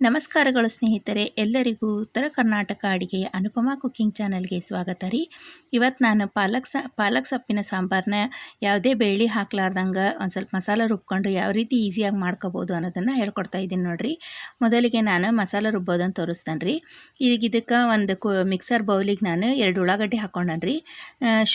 ನಮಸ್ಕಾರಗಳು ಸ್ನೇಹಿತರೆ, ಎಲ್ಲರಿಗೂ ಉತ್ತರ ಕರ್ನಾಟಕ ಅಡಿಗೆಯ ಅನುಪಮಾ ಕುಕ್ಕಿಂಗ್ ಚಾನಲ್ಗೆ ಸ್ವಾಗತ ರೀ. ಇವತ್ತು ನಾನು ಪಾಲಕ್ ಸ, ಪಾಲಕ್ ಸೊಪ್ಪಿನ ಸಾಂಬಾರನ್ನ ಯಾವುದೇ ಬೇಳೆ ಹಾಕ್ಲಾರ್ದಂಗೆ ಒಂದು ಸ್ವಲ್ಪ ಮಸಾಲೆ ರುಬ್ಕೊಂಡು ಯಾವ ರೀತಿ ಈಸಿಯಾಗಿ ಮಾಡ್ಕೋಬೋದು ಅನ್ನೋದನ್ನು ಹೇಳ್ಕೊಡ್ತಾ ಇದ್ದೀನಿ ನೋಡಿರಿ. ಮೊದಲಿಗೆ ನಾನು ಮಸಾಲೆ ರುಬ್ಬೋದನ್ನು ತೋರಿಸ್ತೇನೆ ರೀ. ಈಗ ಇದಕ್ಕೆ ಒಂದು ಕು, ಮಿಕ್ಸರ್ ಬೌಲಿಗೆ ನಾನು ಎರಡು ಉಳ್ಳಾಗಡ್ಡಿ ರೀ.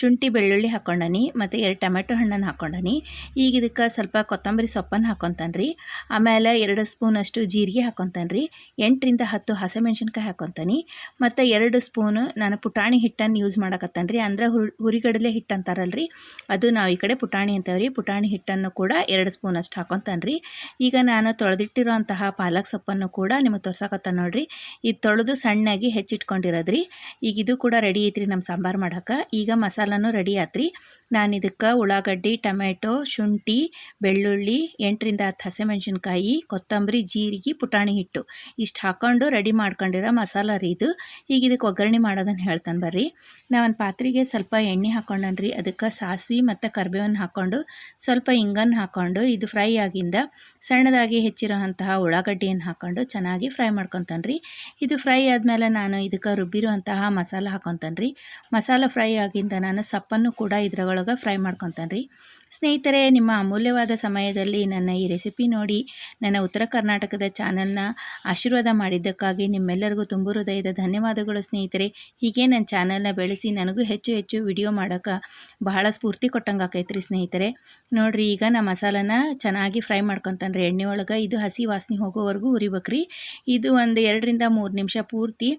ಶುಂಠಿ, ಬೆಳ್ಳುಳ್ಳಿ ಹಾಕ್ಕೊಂಡನಿ ಮತ್ತು ಎರಡು ಟೊಮೆಟೊ ಹಣ್ಣನ್ನು ಹಾಕ್ಕೊಂಡನಿ ಈಗ ಇದಕ್ಕೆ ಸ್ವಲ್ಪ ಕೊತ್ತಂಬರಿ ಸೊಪ್ಪನ್ನು ಹಾಕ್ಕೊತಾನೆ ರೀ ಆಮೇಲೆ ಎರಡು ಸ್ಪೂನಷ್ಟು ಜೀರಿಗೆ ಹಾಕ್ಕೊತಾನೆ ರೀ ಎಂಟರಿಂದ ಹತ್ತು ಹಸಿಮೆಣ್ಸಿನ್ಕಾಯಿ ಹಾಕೊತೀನಿ. ಮತ್ತು ಎರಡು ಸ್ಪೂನು ನಾನು ಪುಟಾಣಿ ಹಿಟ್ಟನ್ನು ಯೂಸ್ ಮಾಡಕತ್ತಾನೆ ರೀ ಅಂದ್ರೆ ಹುರಿಗಡಲೆ ಹಿಟ್ಟು ಅಂತಾರಲ್ಲ ರೀ ಅದು ನಾವು ಈ ಕಡೆ ಪುಟಾಣಿ ಅಂತೇವೆ ಪುಟಾಣಿ ಹಿಟ್ಟನ್ನು ಕೂಡ ಎರಡು ಸ್ಪೂನ್ ಅಷ್ಟು ಹಾಕೊತಾನೆ ರೀ ಈಗ ನಾನು ತೊಳೆದಿಟ್ಟಿರೋಂತಹ ಪಾಲಕ್ ಸೊಪ್ಪನ್ನು ಕೂಡ ನಿಮಗೆ ತೋರ್ಸಕತ್ತ ನೋಡ್ರಿ. ಇದು ತೊಳೆದು ಸಣ್ಣಾಗಿ ಹೆಚ್ಚಿಟ್ಕೊಂಡಿರೋದ್ರಿ. ಈಗ ಇದು ಕೂಡ ರೆಡಿ ಐತ್ರಿ ನಮ್ಮ ಸಾಂಬಾರು ಮಾಡೋಕೆ. ಈಗ ಮಸಾಲನೂ ರೆಡಿ ಆತ್ರಿ. ನಾನು ಇದಕ್ಕೆ ಉಳ್ಳಾಗಡ್ಡಿ ಟೊಮೆಟೊ ಶುಂಠಿ, ಬೆಳ್ಳುಳ್ಳಿ, ಎಂಟರಿಂದ ಹತ್ತು ಹಸಿಮೆಣ್ಸಿನ್ಕಾಯಿ ಕೊತ್ತಂಬರಿ, ಜೀರಿಗೆ, ಪುಟಾಣಿ ಹಿಟ್ಟು. ಇಷ್ಟು ಹಾಕ್ಕೊಂಡು ರೆಡಿ ಮಾಡ್ಕೊಂಡಿರೋ ಮಸಾಲ ರೀ ಇದು. ಈಗ ಇದಕ್ಕೆ ಒಗ್ಗರಣೆ ಮಾಡೋದನ್ನು ಹೇಳ್ತಾನೆ ಬರ್ರಿ. ನಾನು ಒಂದು ಪಾತ್ರೆಗೆ ಸ್ವಲ್ಪ ಎಣ್ಣೆ ಹಾಕ್ಕೊಂಡನ್ರಿ ಅದಕ್ಕೆ ಸಾಸಿವೆ ಮತ್ತು ಕರ್ಬೇವನ್ನು ಹಾಕ್ಕೊಂಡು ಸ್ವಲ್ಪ ಇಂಗನ್ನು ಹಾಕ್ಕೊಂಡು ಇದು ಫ್ರೈ ಆಗಿಂದ ಸಣ್ಣದಾಗಿ ಹೆಚ್ಚಿರೋ ಅಂತಹ ಉಳ್ಳಾಗಡ್ಡಿಯನ್ನು ಹಾಕ್ಕೊಂಡು ಚೆನ್ನಾಗಿ ಫ್ರೈ ಮಾಡ್ಕೊತಾನೆ ರೀ. ಇದು ಫ್ರೈ ಆದಮೇಲೆ ನಾನು ಇದಕ್ಕೆ ರುಬ್ಬಿರುವಂತಹ ಮಸಾಲ ಹಾಕೊತಾನೆ ರೀ. ಮಸಾಲ ಫ್ರೈ ಆಗಿಂದ ನಾನು ಸಪ್ಪನ್ನು ಕೂಡ ಇದ್ರೊಳಗೆ ಫ್ರೈ ಮಾಡ್ಕೊತಾನೆ ರೀ. ಸ್ನೇಹಿತರೆ, ನಿಮ್ಮ ಅಮೂಲ್ಯವಾದ ಸಮಯದಲ್ಲಿ ನನ್ನ ಈ ರೆಸಿಪಿ ನೋಡಿ ನನ್ನ ಉತ್ತರ ಕರ್ನಾಟಕದ ಚಾನಲ್ನ ಆಶೀರ್ವಾದ ಮಾಡಿದ್ದಕ್ಕಾಗಿ ನಿಮ್ಮೆಲ್ಲರಿಗೂ ತುಂಬ ಹೃದಯದ ಧನ್ಯವಾದಗಳು ಸ್ನೇಹಿತರೆ. ಹೀಗೆ ನನ್ನ ಚಾನಲ್ನ ಬೆಳೆಸಿ ನನಗೂ ಹೆಚ್ಚು ಹೆಚ್ಚು ವಿಡಿಯೋ ಮಾಡೋಕ್ಕೆ ಬಹಳ ಸ್ಫೂರ್ತಿ ಕೊಟ್ಟಂಗೆ ಆಕೈತ್ರಿ ಸ್ನೇಹಿತರೆ. ನೋಡಿರಿ, ಈಗ ನಮ್ಮ ಮಸಾಲನ ಚೆನ್ನಾಗಿ ಫ್ರೈ ಮಾಡ್ಕೊತಾನ್ರಿ ಎಣ್ಣೆ ಒಳಗೆ ಇದು ಹಸಿ ವಾಸನೆ ಹೋಗೋವರೆಗೂ ಉರಿಬೇಕ್ರಿ ಇದು ಒಂದು ಎರಡರಿಂದ ಮೂರು ನಿಮಿಷ ಪೂರ್ತಿ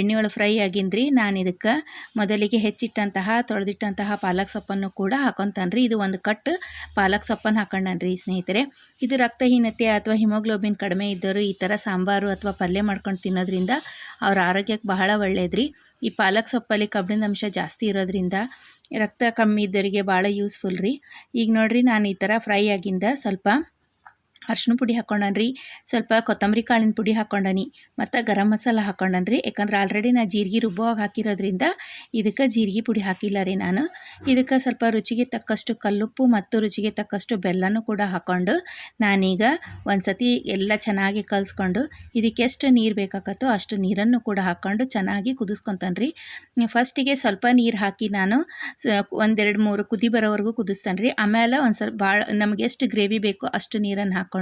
ಎಣ್ಣೆ ಒಳಗೆ ಫ್ರೈ ಆಗಿಂದ್ರಿ. ನಾನು ಇದಕ್ಕೆ ಮೊದಲಿಗೆ ಹೆಚ್ಚಿಟ್ಟಂತಹ, ತೊಳೆದಿಟ್ಟಂತಹ ಪಾಲಕ್ ಸೊಪ್ಪನ್ನು ಕೂಡ ಹಾಕೊತಾನ್ರಿ. ಇದು ಒಂದು ಕಟ್ ಪಾಲಕ್ ಸೊಪ್ಪನ್ನು ಹಾಕೊಂಡನ್ರಿ ಸ್ನೇಹಿತರೆ. ಇದು ರಕ್ತಹೀನತೆ ಅಥವಾ ಹಿಮೋಗ್ಲೋಬಿನ್ ಕಡಿಮೆ ಇದ್ದವರು ಈ ಥರ ಸಾಂಬಾರು ಅಥವಾ ಪಲ್ಯ ಮಾಡ್ಕೊಂಡು ತಿನ್ನೋದ್ರಿಂದ ಅವ್ರ ಆರೋಗ್ಯಕ್ಕೆ ಬಹಳ ಒಳ್ಳೆಯದ್ರಿ ಈ ಪಾಲಕ್ ಸೊಪ್ಪಲ್ಲಿ ಕಬ್ಬಿಣದ ಅಂಶ ಜಾಸ್ತಿ ಇರೋದ್ರಿಂದ ರಕ್ತ ಕಮ್ಮಿ ಇದ್ದವರಿಗೆ ಭಾಳ ಯೂಸ್ಫುಲ್ ರೀ. ಈಗ ನೋಡಿರಿ ನಾನು ಈ ಥರ ಫ್ರೈ ಆಗಿಂದ ಸ್ವಲ್ಪ ಅರ್ಶಿನ ಪುಡಿ ಹಾಕೊಂಡನ್ರಿ ಸ್ವಲ್ಪ ಕೊತ್ತಂಬರಿ ಕಾಳಿನ ಪುಡಿ ಹಾಕೊಂಡನಿ ಮತ್ತು ಗರಂ ಮಸಾಲ ಹಾಕೊಂಡನ್ರಿ ಯಾಕಂದ್ರೆ ಆಲ್ರೆಡಿ ನಾ ಜೀರಿಗೆ ರುಬ್ಬವಾಗಿ ಹಾಕಿರೋದ್ರಿಂದ ಇದಕ್ಕೆ ಜೀರಿಗೆ ಪುಡಿ ಹಾಕಿಲ್ಲ ರೀ ನಾನು. ಇದಕ್ಕೆ ಸ್ವಲ್ಪ ರುಚಿಗೆ ತಕ್ಕಷ್ಟು ಕಲ್ಲುಪ್ಪು ಮತ್ತು ರುಚಿಗೆ ತಕ್ಕಷ್ಟು ಬೆಲ್ಲನೂ ಕೂಡ ಹಾಕ್ಕೊಂಡು ನಾನೀಗ ಒಂದು ಸತಿ ಎಲ್ಲ ಚೆನ್ನಾಗಿ ಕಲಿಸ್ಕೊಂಡು ಇದಕ್ಕೆ ಎಷ್ಟು ನೀರು ಬೇಕಾಗತ್ತೋ ಅಷ್ಟು ನೀರನ್ನು ಕೂಡ ಹಾಕ್ಕೊಂಡು ಚೆನ್ನಾಗಿ ಕುದಿಸ್ಕೊತಾನೆ ರೀ. ಫಸ್ಟಿಗೆ ಸ್ವಲ್ಪ ನೀರು ಹಾಕಿ ನಾನು ಒಂದೆರಡು ಮೂರು ಕುದಿ ಬರೋವರೆಗೂ ಕುದಿಸ್ತಾನೆ ರೀ. ಆಮೇಲೆ ಒಂದು ಸ್ವಲ್ಪ ಭಾಳ ನಮಗೆ ಎಷ್ಟು ಗ್ರೇವಿ ಬೇಕೋ ಅಷ್ಟು ನೀರನ್ನು ಹಾಕ್ಕೊಂಡು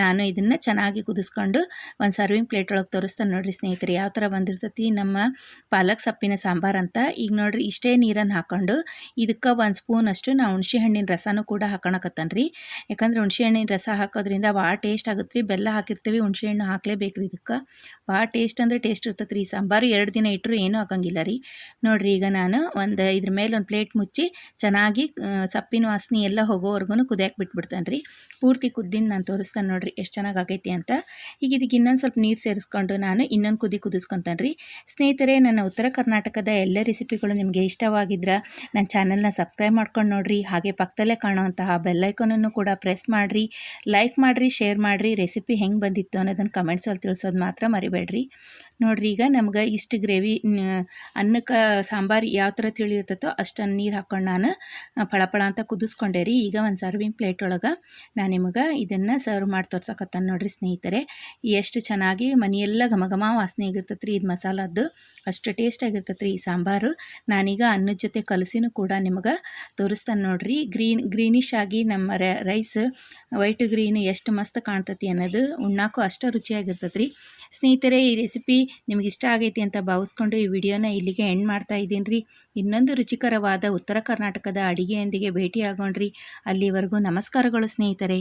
ನಾನು ಇದನ್ನು ಚೆನ್ನಾಗಿ ಕುದಿಸ್ಕೊಂಡು ಒಂದು ಸರ್ವಿಂಗ್ ಪ್ಲೇಟ್ ಒಳಗೆ ತೋರಿಸ್ತಾನೆ ನೋಡಿರಿ ಸ್ನೇಹಿತರೆ, ಯಾವ ಥರ ಬಂದಿರ್ತೈತಿ. ನಮ್ಮ ಪಾಲಕ್ ಸೊಪ್ಪಿನ ಸಾಂಬಾರು ಅಂತ. ಈಗ ನೋಡಿರಿ ಇಷ್ಟೇ ನೀರನ್ನು ಹಾಕ್ಕೊಂಡು ಇದಕ್ಕೆ ಒಂದು ಸ್ಪೂನಷ್ಟು ನಾವು ಹುಣಸೆ ಹಣ್ಣಿನ ರಸನೂ ಕೂಡ ಹಾಕೋಣಕತ್ತಾನೆ ರೀ ಯಾಕಂದ್ರೆ ಹುಣಸೆ ಹಣ್ಣಿನ ರಸ ಹಾಕೋದ್ರಿಂದ ಭಾಳ ಟೇಸ್ಟ್ ಆಗುತ್ತೆ ರೀ ಬೆಲ್ಲ ಹಾಕಿರ್ತೀವಿ, ಹುಣಸೆ ಹಣ್ಣು ಹಾಕ್ಲೇಬೇಕು ರೀ ಇದಕ್ಕೆ. ಭಾಳ ಟೇಸ್ಟ್ ಅಂದರೆ ಟೇಸ್ಟ್ ಇರ್ತೈತೆ ರೀ ಸಾಂಬಾರು ಎರಡು ದಿನ ಇಟ್ಟರು ಏನೂ ಹಾಕಂಗಿಲ್ಲ ರೀ. ನೋಡಿರಿ ಈಗ ನಾನು ಒಂದು ಇದ್ರ ಮೇಲೆ ಒಂದು ಪ್ಲೇಟ್ ಮುಚ್ಚಿ ಚೆನ್ನಾಗಿ ಸಪ್ಪಿನ ವಾಸನೆ ಎಲ್ಲ ಹೋಗೋವರೆಗೂ ಕುದಿಯಾಕೆ ಬಿಟ್ಬಿಡ್ತಾನೆ ರೀ ಪೂರ್ತಿ ಕುದ್ದಿನ ನಾನು ತೋರಿಸ್ತಾನೆ ನೋಡಿರಿ ಎಷ್ಟು ಚೆನ್ನಾಗಿ ಆಗೈತಿ ಅಂತ. ಈಗ ಇದಕ್ಕೆ ಇನ್ನೊಂದು ಸ್ವಲ್ಪ ನೀರು ಸೇರಿಸ್ಕೊಂಡು ನಾನು ಇನ್ನೊಂದು ಕುದಿ ಕುದಿಸ್ಕೊತಾನೆ ರೀ ಸ್ನೇಹಿತರೆ, ನನ್ನ ಉತ್ತರ ಕರ್ನಾಟಕದ ಎಲ್ಲ ರೆಸಿಪಿಗಳು ನಿಮಗೆ ಇಷ್ಟವಾಗಿದ್ರೆ ನನ್ನ ಚಾನಲ್ನ ಸಬ್ಸ್ಕ್ರೈಬ್ ಮಾಡ್ಕೊಂಡು ನೋಡಿರಿ. ಹಾಗೆ ಪಕ್ಕದಲ್ಲೇ ಕಾಣುವಂತಹ ಬೆಲ್ಲೈಕನನ್ನು ಕೂಡ ಪ್ರೆಸ್ ಮಾಡಿರಿ. ಲೈಕ್ ಮಾಡಿರಿ, ಶೇರ್ ಮಾಡಿರಿ, ರೆಸಿಪಿ ಹೆಂಗೆ ಬಂದಿತ್ತು ಅನ್ನೋದನ್ನು ಕಮೆಂಟ್ಸಲ್ಲಿ ತಿಳಿಸೋದು ಮಾತ್ರ ಮರಿಬೇಡ್ರಿ. ನೋಡಿರಿ, ಈಗ ನಮ್ಗೆ ಇಷ್ಟು ಗ್ರೇವಿ ಅನ್ನಕ್ಕೆ ಸಾಂಬಾರು ಯಾವ ಥರ ತಿಳಿರ್ತೈತೋ ಅಷ್ಟನ್ನು ನೀರು ಹಾಕ್ಕೊಂಡು ನಾನು ಫಳಫಳ ಅಂತ ಕುದಿಸ್ಕೊಂಡೆ ರೀ. ಈಗ ಒಂದು ಸರ್ವಿಂಗ್ ಪ್ಲೇಟ್ ಒಳಗೆ ನಾನು ನಿಮಗೆ ಇದನ್ನು ಸರ್ವ್ ಮಾಡಿ ತೋರ್ಸಕತ್ತಾನೆ ನೋಡ್ರಿ ಸ್ನೇಹಿತರೆ. ಎಷ್ಟು ಚೆನ್ನಾಗಿ ಮನೆಯೆಲ್ಲ ಘಮ ಘಮ ವಾಸನೆ ಆಗಿರ್ತೈತೆ ರೀ ಇದು ಮಸಾಲದ್ದು. ಅಷ್ಟು ಟೇಸ್ಟಾಗಿರ್ತೈತೆ ರೀ ಈ ಸಾಂಬಾರು. ನಾನೀಗ ಅನ್ನದ ಜೊತೆ ಕಲಸಿನೂ ಕೂಡ ನಿಮಗೆ ತೋರಿಸ್ತಾನೆ ನೋಡಿರಿ. ಗ್ರೀನ್ ಗ್ರೀನಿಶ್ ಆಗಿ ನಮ್ಮ ರೈಸ್ ವೈಟ್ ಗ್ರೀನ್ ಎಷ್ಟು ಮಸ್ತ್ ಕಾಣ್ತತಿ ಅನ್ನೋದು ಉಣ್ಣಾಕು ಅಷ್ಟು ರುಚಿಯಾಗಿರ್ತೈತೆ ರೀ ಸ್ನೇಹಿತರೆ, ಈ ರೆಸಿಪಿ ನಿಮ್ಗೆ ಇಷ್ಟ ಆಗೈತಿ ಅಂತ ಭಾವಿಸ್ಕೊಂಡು ಈ ವಿಡಿಯೋನ ಇಲ್ಲಿಗೆ ಎಂಡ್ ಮಾಡ್ತಾ ಇದ್ದೀನಿ ರೀ ಇನ್ನೊಂದು ರುಚಿಕರವಾದ ಉತ್ತರ ಕರ್ನಾಟಕದ ಅಡಿಗೆಯೊಂದಿಗೆ ಭೇಟಿ ಆಗೋಣ್ರಿ ಅಲ್ಲಿವರೆಗೂ ನಮಸ್ಕಾರಗಳು ಸ್ನೇಹಿತರೆ.